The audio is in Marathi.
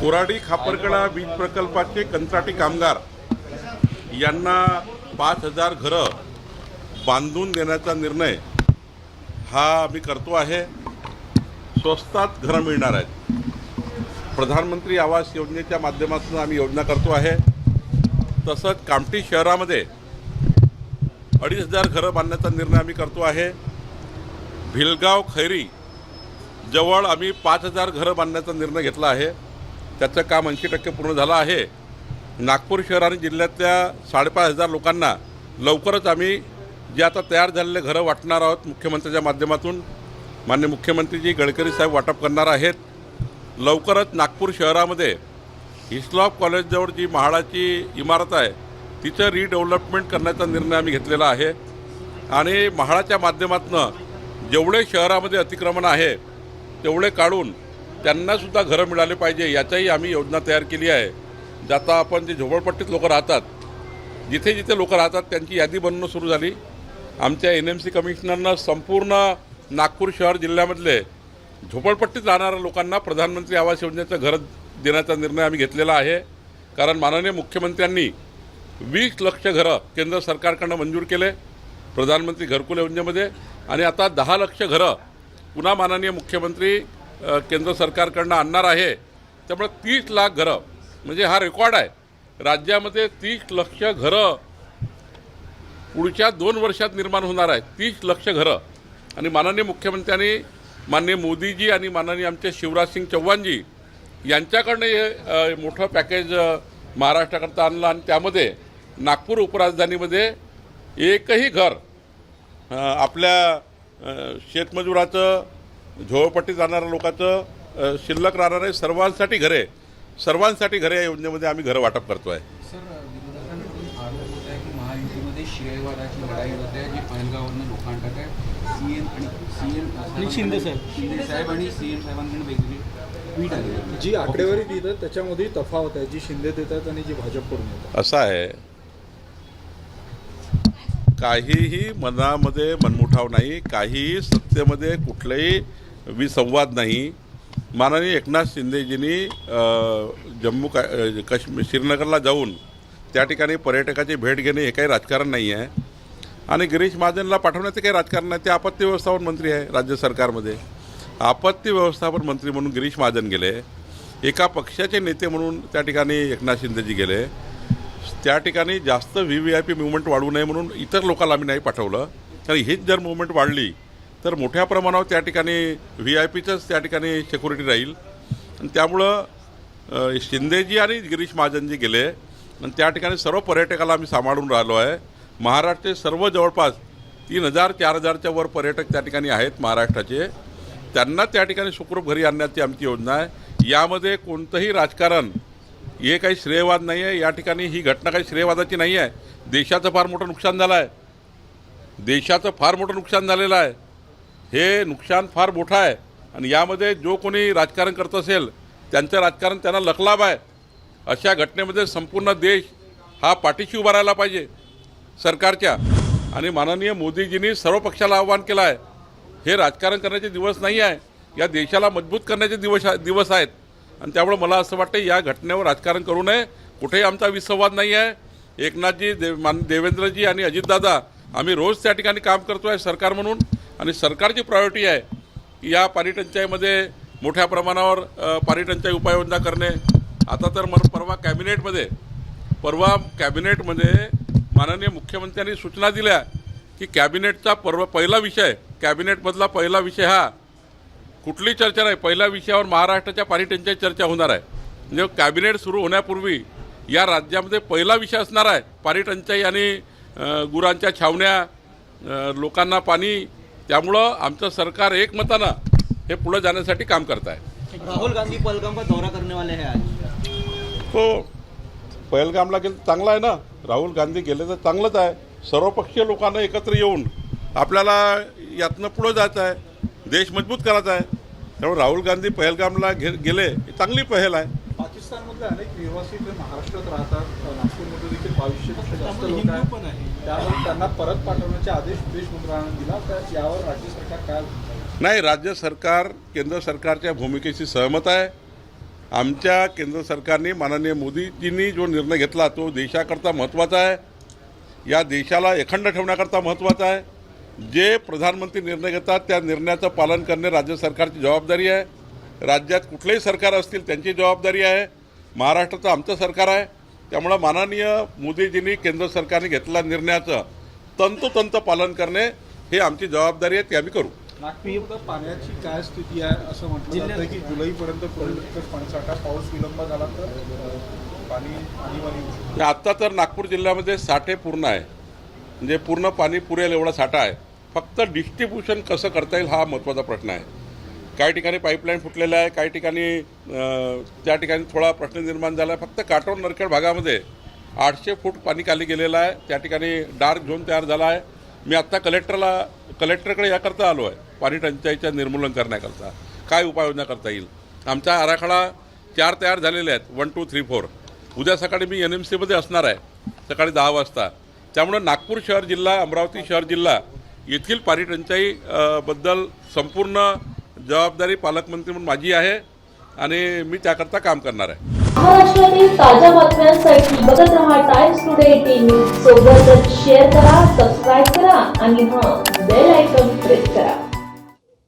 कोराडी खापरकडा वीज प्रकल्पाचे कंत्राटी कामगार यांना पाच हजार घरं बांधून देण्याचा निर्णय हा आम्ही करतो आहे. स्वस्तात घरं मिळणार आहेत. प्रधानमंत्री आवास योजनेच्या माध्यमातून आम्ही योजना करतो आहे. तसंच कामठी शहरामध्ये अडीच हजार घरं बांधण्याचा निर्णय आम्ही करतो आहे. भिलगाव खैरी जवळ आम्ही पाच हजार घरं बांधण्याचा निर्णय घेतला आहे. त्याचं काम ऐंशी टक्के पूर्ण झालं आहे. नागपूर शहर आणि जिल्ह्यातल्या साडेपाच हजार लोकांना लवकरच आम्ही जे आता तयार झालेले घरं वाटणार आहोत मुख्यमंत्र्याच्या माध्यमातून मान्य मुख्यमंत्रीजी गडकरी साहेब वाटप करणार आहेत. लवकरच नागपूर शहरामध्ये हिस्लॉप कॉलेजजवळ जी महाडाची इमारत आहे तिचं रिडेव्हलपमेंट करण्याचा निर्णय आम्ही घेतलेला आहे. आणि महाडाच्या माध्यमातून जेवढे शहरामध्ये अतिक्रमण आहे तेवढे काढून त्यांनासुद्धा घरं मिळाले पाहिजे याच्याही आम्ही योजना तयार केली आहे. ज्याचा आपण जे झोपडपट्टीत लोक राहतात जिथे जिथे लोक राहतात त्यांची यादी बनवणं सुरू झाली. आमच्या एन एम सी कमिशनरनं संपूर्ण नागपूर शहर जिल्ह्यामधले झोपडपट्टीत राहणाऱ्या लोकांना प्रधानमंत्री आवास योजनेचं घर देण्याचा निर्णय आम्ही घेतलेला आहे. कारण माननीय मुख्यमंत्र्यांनी वीस लक्ष घरं केंद्र सरकारकडनं मंजूर केले प्रधानमंत्री घरकुल योजनेमध्ये. आणि आता दहा लक्ष घरं पुन्हा माननीय मुख्यमंत्री केंद्र सरकारकडनं आणणार आहे त्यामुळे तीस लाख घरं म्हणजे हा रेकॉर्ड आहे. राज्यामध्ये तीस लक्ष घरं पुढच्या दोन वर्षात निर्माण होणार आहे तीस लक्ष घरं. आणि माननीय मुख्यमंत्र्यांनी माननीय मोदीजी आणि माननीय आमचे शिवराजसिंग चव्हाणजी चौहानजी यांच्याकडनं हे मोठं पॅकेज महाराष्ट्राकरता आणलं आणि त्यामध्ये नागपूर उपराजधानीमध्ये एकही घर आपल्या शेतमजुराचं झोपडपट्टीत राहणाऱ्या लोकांचं शिल्लक राहणारे सर्वांसाठी घरे. सर्वांसाठी घरे या योजनेमध्ये आम्ही घरं वाटप करतो आहे जी आकडेवारी देतात त्याच्यामध्ये तफावत आहे. जी शिंदे देतात आणि जी भाजपकडून येतात असं आहे. काहीही मनामध्ये मनमुठाव नाही. काहीही सत्तेमध्ये कुठलाही विसंवाद नाही. माननीय एकनाथ शिंदेजींनी जम्मू का काश्मीर श्रीनगरला जाऊन त्या ठिकाणी पर्यटकाची भेट घेणे हे काही राजकारण नाही आहे. आणि गिरीश महाजनला पाठवण्याचं काही राजकारण नाही ते आपत्ती व्यवस्थापन मंत्री आहे राज्य सरकारमध्ये. आपत्ती व्यवस्थापन मंत्री म्हणून गिरीश महाजन गेले. एका पक्षाचे नेते म्हणून त्या ठिकाणी एकनाथ शिंदेजी गेले. त्या ठिकाणी जास्त V V I P movement वाढू नये म्हणून इतर लोकांना आम्ही नाही पाठवलं. कारण हीच जर मुवमेंट वाढली तर मोठ्या प्रमाणावर त्या ठिकाणी व्ही आय पीचंच त्या ठिकाणी सिक्युरिटी राहील. आणि त्यामुळं शिंदेजी आणि गिरीश महाजनजी गेले. आणि त्या ठिकाणी सर्व पर्यटकाला आम्ही सांभाळून राहिलो आहे. महाराष्ट्राचे सर्व जवळपास तीन हजार चार हजारच्या वर पर्यटक त्या ठिकाणी आहेत महाराष्ट्राचे. त्यांना त्या ठिकाणी सुखरूप घरी आणण्याची आमची योजना आहे. यामध्ये कोणतंही राजकारण हे काही श्रेयवाद नाही आहे या ठिकाणी ही घटना काही श्रेयवादाची नाही आहे देशाचं फार मोठं नुकसान झालं आहे देशाचं फार मोठं नुकसान झालेलं आहे. हे नुकसान फार मोठं आहे. आणि यामध्ये जो कोणी राजकारण करत असेल त्यांचं राजकारण त्यांना लखलाभ आहे. अशा घटनेमध्ये संपूर्ण देश हा पाठीशी उभा राहायला पाहिजे सरकारच्या. आणि माननीय मोदीजींनी सर्व पक्षाला आव्हान केलं आहे. हे राजकारण करण्याचे दिवस नाही आहे. या देशाला मजबूत करण्याचे दिवस दिवस आहेत. आणि त्यामुळे मला असं वाटतं या घटनेवर राजकारण करू नये. कुठेही आमचा विसंवाद नाही आहे. एकनाथजी देव मान देवेंद्रजी आणि अजितदादा आम्ही रोज त्या ठिकाणी काम करतो आहे सरकार म्हणून. आणि सरकारची प्रायोरिटी आहे की या पाणीटंचाईमध्ये मोठ्या प्रमाणावर पाणीटंचाई उपाययोजना करणे. आता तर मग परवा कॅबिनेटमध्ये परवा कॅबिनेटमध्ये माननीय मुख्यमंत्र्यांनी सूचना दिल्या की कॅबिनेटचा परवा पहिला विषय कॅबिनेटमधला पहिला विषय हा कुठली चर्चा नाही. पहिल्या विषयावर महाराष्ट्राच्या पाणीटंचाई चर्चा होणार आहे. म्हणजे कॅबिनेट सुरू होण्यापूर्वी या राज्यामध्ये पहिला विषय असणार आहे. पाणीटंचाई आणि गुरांच्या छावण्या लोकांना पाणी त्यामुळं आमचं सरकार एकमतानं हे पुढं जाण्यासाठी काम करत आहे राहुल गांधी पहलगाम का दौरा करने वाले हैं आज. तो पहलगामला गेलं तर चांगलं आहे ना? राहुल गांधी गेले तर चांगलंच आहे. सर्वपक्षीय लोकांना एकत्र येऊन आपल्याला यातनं पुढं जायचं आहे. देश मजबूत करायचा आहे. त्यामुळे राहुल गांधी पहलगामला घे गेले. ही चांगली पहल आहे. पाकिस्तानमधले अनेक निवासी इथे महाराष्ट्रात राहतात. देखील बावीसशेपेक्षा जास्त लोक आहेत. त्यामुळे त्यांना परत पाठवण्याचे आदेश विदेश मंत्रालयाने दिला तर यावर राज्य सरकार काय नाही राज्य सरकार केंद्र सरकारच्या भूमिकेशी सहमत आहे. आमच्या केंद्र सरकारने माननीय मोदीजींनी जो निर्णय घेतला तो देशाकरता महत्त्वाचा आहे. या देशाला अखंड ठेवण्याकरता महत्त्वाचा आहे. जे प्रधानमंत्री निर्णय घेतात त्या निर्णयाचं पालन करणे राज्य सरकारची जबाबदारी आहे. राज्यात कुठलेही सरकार असतील त्यांची जबाबदारी आहे. महाराष्ट्राचं आमचं सरकार आहे. त्यामुळं माननीय मोदीजींनी केंद्र सरकारने घेतलेल्या निर्णयाचं तंतोतंत पालन करणे हे आमची जबाबदारी आहे ते आम्ही करू. पाण्याची काय स्थिती आहे असं म्हटलं जातं की जुलैपर्यंत पाणीसाठा पाऊस विलंब झाला तर पाणी आत्ता तर नागपूर जिल्ह्यामध्ये साठे पूर्ण आहे. म्हणजे पूर्ण पाणी पुरेल एवढा साठा आहे. फक्त डिस्ट्रीब्युशन कसं करता येईल हा महत्त्वाचा प्रश्न आहे. काही ठिकाणी पाईपलाईन फुटलेलं आहे काही ठिकाणी त्या ठिकाणी थोडा प्रश्न निर्माण झाला आहे. फक्त काटोर नरखेड भागामध्ये आठशे फूट पाणी खाली गेलेलं आहे. त्या ठिकाणी डार्क झोन तयार झाला आहे. मी आत्ता कलेक्टरला कलेक्टरकडे याकरता आलो आहे पाणी टंचाईचं निर्मूलन करण्याकरता. काय उपाययोजना करता येईल? आमचा आराखडा चार तयार झालेले आहेत. One two three four. उद्या सकाळी मी एन एम सीमध्ये असणार आहे सकाळी दहा वाजता. त्यामुळं नागपूर शहर जिल्हा अमरावती शहर जिल्हा येथील पाणी टंचाईबद्दल बद्दल संपूर्ण जबाबदारी पालकमंत्री म्हणून माझी आहे आणि मी त्याकरता काम करणार आहे. महाराष्ट्रातील ताज्या बातम्यांसाठी बघत रहा टाइम्स टुडे टीव्ही सोबतच शेअर करा सबस्क्राईब करा आणि हा बेल आयकॉन प्रेस करा.